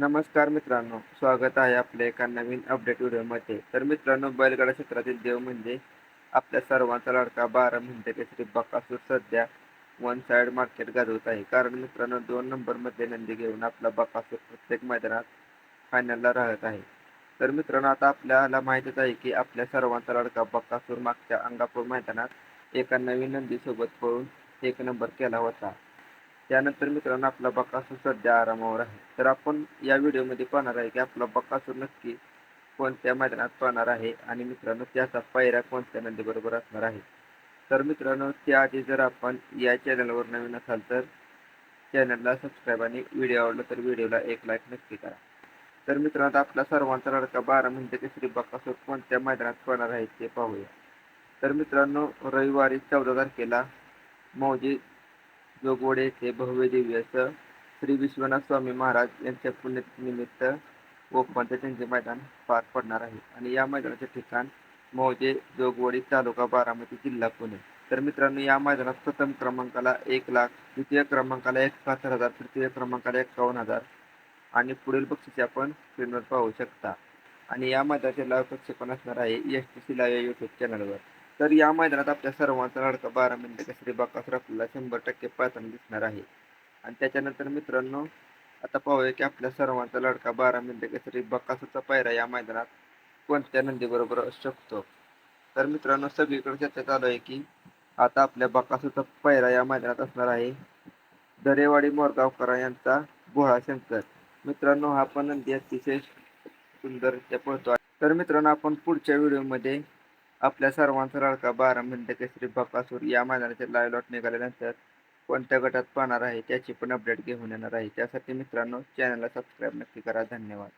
नमस्कार मित्रांनो स्वागत आहे आपल्या एका नवीन अपडेट व्हिडिओमध्ये. तर मित्रांनो बैलगाडा क्षेत्रातील देव म्हणजे आपल्या सर्वांचा लाडका बारा मिनिटे केसरी बकासूर सध्या वन साइड मार्केट गाजवत आहे. कारण मित्रांनो दोन नंबरमध्ये नंदी घेऊन आपला बकासूर प्रत्येक मैदानात फायनलला राहत आहे. तर मित्रांनो आता आपल्याला माहितच आहे की आपल्या सर्वांचा लाडका बकासूर मागच्या अंगापूर मैदानात एका नवीन नंदीसोबत पळून एक नंबर केला होता. त्यानंतर मित्रांनो आपला बकासूर सध्या आरामावर आहे. तर आपण या व्हिडिओमध्ये पाहणार आहे की आपला बकासूर नक्की कोणत्या मैदानात पाहणार आहे आणि मित्रांनो त्याचा पायऱ्या कोणत्या नंदीबरोबर असणार आहे. तर मित्रांनो त्याआधी जर आपण या चॅनलवर नवीन असाल तर चॅनलला सबस्क्राईब आणि व्हिडिओ आवडला तर व्हिडिओला एक लाईक नक्की करा. तर मित्रांनो आपला सर्वांचा लडका बारा म्हणजे मिनिटे केसरी बकासूर कोणत्या मैदानात पाहणार आहे ते पाहूया. तर मित्रांनो रविवारी चौदा तारखेला मौजी जोगवडे येथे भव्य दिव्य असं श्री विश्वनाथ स्वामी महाराज यांच्या पुण्यनिमित्त ओपनचे त्यांचे मैदान पार पडणार आहे. आणि या मैदानाचे ठिकाण मौजे जोगवडी तालुका बारामती जिल्हा पुणे. तर मित्रांनो या मैदानात प्रथम क्रमांकाला एक लाख द्वितीय क्रमांकाला एकाहत्तर हजार तृतीय क्रमांकाला एकावन्न हजार आणि पुढील बक्षिसे आपण स्क्रीनवर पाहू शकता. आणि या मैदानाचे लाईव्ह प्रक्षेपण असणार आहे? S T C live YouTube चॅनलवर तर या मैदानात आपल्या सर्वांचा लाडका बारा मिनिटाच्या श्री बाकासुर आपल्याला शंभर टक्के पाहताना दिसणार आहे. आणि त्याच्यानंतर मित्रांनो आता पाहूया की आपल्या सर्वांचा लाडका बारा मिनिटाच्या श्री बकासूरचा पायरा या मैदानात कोणत्या नंदीबरोबर असू शकतो? तर मित्रांनो सगळीकडे चर्चा चालू आहे की आता आपल्या बाकासूचा पायरा या मैदानात असणार आहे. दरेवाडी मोरगावकर यांचा भोळा शंकर. मित्रांनो हा पण नंदी अतिशय सुंदररित्या पळतो आहे तर मित्रांनो आपण पुढच्या व्हिडिओमध्ये आपल्या सर्वांचा लाडका बारा मिनटं केसरी बकासूर या मैदानाचे लाईव्ह लॉट निघाल्यानंतर कोणत्या गटात पाहणार आहे त्याची पण अपडेट घेऊन येणार आहे. त्यासाठी मित्रांनो चॅनलला सबस्क्राईब नक्की करा. धन्यवाद.